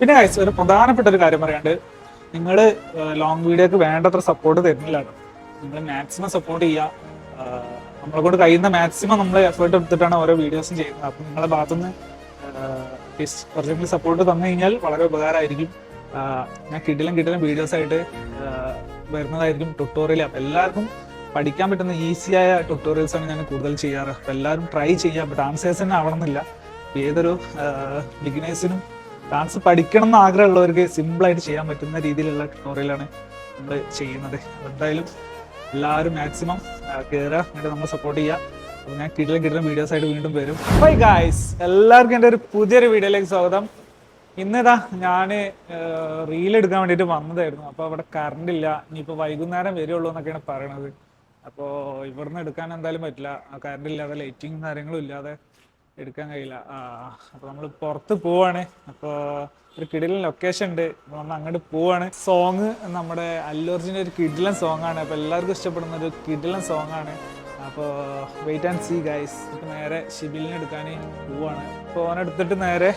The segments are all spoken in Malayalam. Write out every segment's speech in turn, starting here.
പിന്നെ ഗൈസ് ഒരു പ്രധാനപ്പെട്ട ഒരു കാര്യം പറയാണ്ട് നിങ്ങൾ ലോങ് വീഡിയോക്ക് വേണ്ടത്ര സപ്പോർട്ട് തരുന്നില്ല നിങ്ങൾ മാക്സിമം സപ്പോർട്ട് ചെയ്യുക നമ്മളെ കൊണ്ട് കഴിയുന്ന മാക്സിമം നമ്മൾ എഫേർട്ട് എടുത്തിട്ടാണ് ഓരോ വീഡിയോസും ചെയ്യുന്നത്. അപ്പം നിങ്ങളുടെ ഭാഗത്തുനിന്ന് കുറച്ചെങ്കിലും സപ്പോർട്ട് തന്നു കഴിഞ്ഞാൽ വളരെ ഉപകാരമായിരിക്കും. ഞാൻ കിടിലും കിടിലും വീഡിയോസ് ആയിട്ട് വരുന്നതായിരിക്കും ട്യൂട്ടോറിയൽ അപ്പം എല്ലാവർക്കും പഠിക്കാൻ പറ്റുന്ന ഈസിയായ ട്യൂട്ടോറിയൽസ് ആണ് ഞാൻ കൂടുതൽ ചെയ്യാറ്. അപ്പം എല്ലാവരും ട്രൈ ചെയ്യുക ഡാൻസേഴ്സ് തന്നെ ആവണമെന്നില്ല. ഏതൊരു ബിഗിനേഴ്സിനും ഡാൻസ് പഠിക്കണം എന്ന് ആഗ്രഹമുള്ളവർക്ക് സിമ്പിളായിട്ട് ചെയ്യാൻ പറ്റുന്ന രീതിയിലുള്ള ട്യൂട്ടോറിയലാണ് നമ്മൾ ചെയ്യുന്നത്. എന്തായാലും എല്ലാവരും മാക്സിമം കയറുക എന്നിട്ട് നമ്മൾ സപ്പോർട്ട് ചെയ്യുക. അപ്പോൾ ഞാൻ കിടിലും കിടിലും വീഡിയോസ് ആയിട്ട് വീണ്ടും വരും. ബൈ ഗായ്സ് എല്ലാവർക്കും എന്റെ ഒരു പുതിയൊരു വീഡിയോയിലേക്ക് സ്വാഗതം. ഇന്നിതാ ഞാൻ റീൽ എടുക്കാൻ വേണ്ടിയിട്ട് വന്നതായിരുന്നു. അപ്പോൾ അവിടെ കറണ്ട് ഇല്ല. ഇനിയിപ്പോൾ വൈകുന്നേരം വരുള്ളൂ എന്നൊക്കെയാണ് പറയണത്. അപ്പോൾ ഇവിടുന്ന് എടുക്കാൻ എന്തായാലും പറ്റില്ല. കറണ്ട് ഇല്ലാതെ ലൈറ്റിങ്ങും കാര്യങ്ങളും ഇല്ലാതെ എടുക്കാൻ കഴിയില്ല. അപ്പോൾ നമ്മൾ പുറത്ത് പോവാണ്. അപ്പോൾ ഒരു കിടിലൻ ലൊക്കേഷൻ ഉണ്ട്. നമ്മൾ അങ്ങോട്ട് പോവാണ്. സോങ് നമ്മുടെ അല്ലൂർജിന്റെ ഒരു കിടിലൻ സോങ് ആണ്. അപ്പോൾ എല്ലാവർക്കും ഇഷ്ടപ്പെടുന്ന ഒരു കിടിലൻ സോങ് ആണ്. അപ്പോൾ വെയിറ്റ് ആൻഡ് സീ ഗൈസ് ഇപ്പോൾ നേരെ ഷിബിലിനെ എടുക്കാൻ പോവാണ്. അപ്പോൾ എടുത്തിട്ട് നേരെ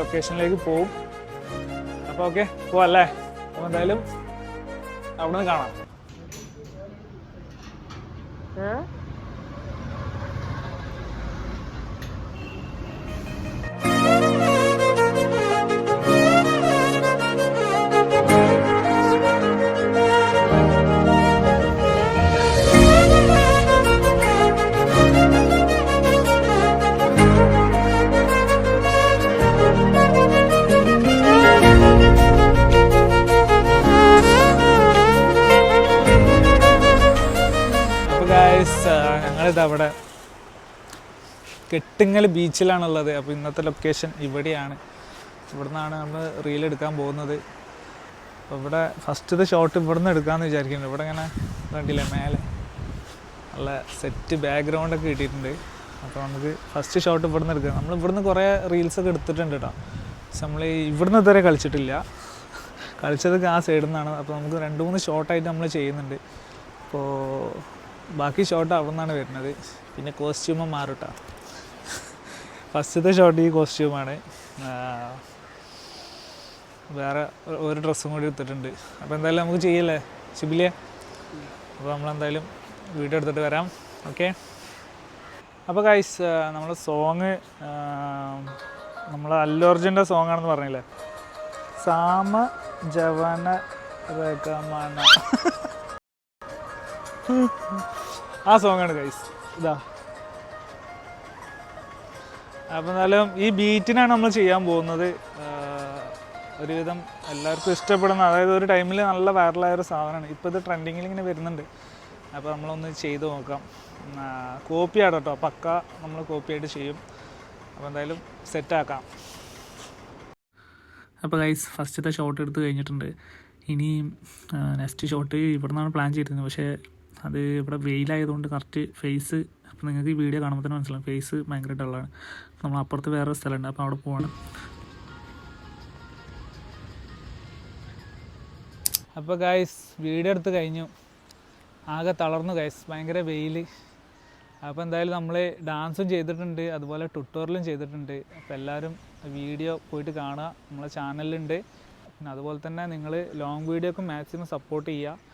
ലൊക്കേഷനിലേക്ക് പോവും. അപ്പോൾ ഓക്കെ പോവല്ലേ അപ്പോൾ എന്തായാലും അവിടെ നിന്ന് കാണാം. അപ്പോൾ ഗായ്സ് ഞങ്ങളിത് അവിടെ കെട്ടിങ്ങൽ ബീച്ചിലാണുള്ളത്. അപ്പോൾ ഇന്നത്തെ ലൊക്കേഷൻ ഇവിടെയാണ്. ഇവിടുന്നാണ് നമ്മൾ റീൽ എടുക്കാൻ പോകുന്നത്. അപ്പോൾ ഇവിടെ ഫസ്റ്റത്തെ ഷോട്ട് ഇവിടുന്ന് എടുക്കാമെന്ന് വിചാരിക്കുന്നുണ്ട് ഇവിടെ ഇങ്ങനെ കണ്ടില്ലേ മേലെ നല്ല സെറ്റ് ബാക്ക്ഗ്രൗണ്ട് ഒക്കെ കിട്ടിയിട്ടുണ്ട്. അപ്പോൾ നമുക്ക് ഫസ്റ്റ് ഷോട്ട് ഇവിടുന്ന് എടുക്കാം. നമ്മൾ ഇവിടുന്ന് കുറേ റീൽസൊക്കെ എടുത്തിട്ടുണ്ട് കേട്ടോ പക്ഷെ നമ്മൾ ഇവിടുന്ന് ഇതുവരെ കളിച്ചിട്ടില്ല. കളിച്ചതൊക്കെ ആ സൈഡിൽ നിന്നാണ് അപ്പോൾ നമുക്ക് രണ്ട് മൂന്ന് ഷോട്ടായിട്ട് നമ്മൾ ചെയ്യുന്നുണ്ട്. അപ്പോൾ ബാക്കി ഷോട്ട് അവിടെ നിന്നാണ് വരുന്നത്. പിന്നെ കോസ്റ്റ്യൂമും മാറുട്ടാ ഫസ്റ്റത്തെ ഷോട്ട് ഈ കോസ്റ്റ്യൂമാണ് വേറെ ഒരു ഡ്രസ്സും കൂടി എടുത്തിട്ടുണ്ട്. അപ്പോൾ എന്തായാലും നമുക്ക് ചെയ്യല്ലേ? ശിബിലിയ അപ്പോൾ നമ്മളെന്തായാലും വീഡിയോ എടുത്തിട്ട് വരാം. ഓക്കെ അപ്പോൾ ഗൈസ് നമ്മൾ സോങ് നമ്മൾ അല്ലു അർജുന്റെ സോങ് ആണെന്ന് പറഞ്ഞില്ലേ? സാമ ജവന രകമന ആ സോങ് ആണ് ഗൈസ് ഇതാ. അപ്പം എന്നാലും ഈ ബീറ്റിനാണ് നമ്മൾ ചെയ്യാൻ പോകുന്നത്. ഒരുവിധം എല്ലാവർക്കും ഇഷ്ടപ്പെടുന്ന അതായത് ഒരു ടൈമിൽ നല്ല വൈറലായ ഒരു സാധനമാണ് ഇപ്പോൾ ഇത് ട്രെൻഡിങ്ങിൽ ഇങ്ങനെ വരുന്നുണ്ട്. അപ്പോൾ നമ്മളൊന്ന് ചെയ്ത് നോക്കാം. കോപ്പി ആട്ടോ കേട്ടോ പക്ക നമ്മൾ കോപ്പി ആയിട്ട് ചെയ്യും. അപ്പോൾ എന്തായാലും സെറ്റാക്കാം അപ്പോൾ ഗൈസ് ഫസ്റ്റത്തെ ഷോട്ട് എടുത്ത് കഴിഞ്ഞിട്ടുണ്ട്. ഇനി നെക്സ്റ്റ് ഷോട്ട് ഇവിടെ നിന്നാണ് പ്ലാൻ ചെയ്തിരുന്നത്. പക്ഷേ അത് ഇവിടെ വെയിലായതുകൊണ്ട് കറക്റ്റ് ഫേസ് അപ്പോൾ നിങ്ങൾക്ക് ഈ വീഡിയോ കാണുമ്പോൾ തന്നെ മനസ്സിലാവും. ഫേസ് ഭയങ്കര ഡള്ളാണ് നമ്മൾ അപ്പുറത്ത് വേറെ സ്ഥലമുണ്ട് അപ്പോൾ അവിടെ പോവാണ്. അപ്പോൾ ഗൈസ് വീഡിയോ എടുത്ത് കഴിഞ്ഞു. ആകെ തളർന്നു ഗൈസ് ഭയങ്കര വെയിൽ അപ്പോൾ എന്തായാലും നമ്മൾ ഡാൻസും ചെയ്തിട്ടുണ്ട് അതുപോലെ ട്യൂട്ടോറിയലും ചെയ്തിട്ടുണ്ട്. അപ്പോൾ എല്ലാവരും വീഡിയോ പോയിട്ട് കാണുക. നമ്മളെ ചാനലിലുണ്ട് പിന്നെ അതുപോലെ തന്നെ നിങ്ങൾ ലോങ് വീഡിയോക്ക് മാക്സിമം സപ്പോർട്ട് ചെയ്യുക.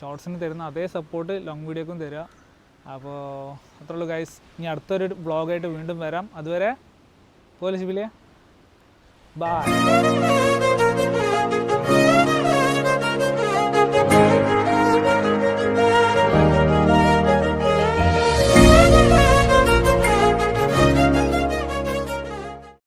ഷോർട്സിന് തരുന്ന അതേ സപ്പോർട്ട് ലോങ് വീഡിയോക്കും തരിക അപ്പോൾ അത്രേ ഉള്ളൂ ഗൈസ് ഇനി അടുത്തൊരു ബ്ലോഗായിട്ട് വീണ്ടും വരാം. അതുവരെ പോലീസ് ബിലിയ ബായ്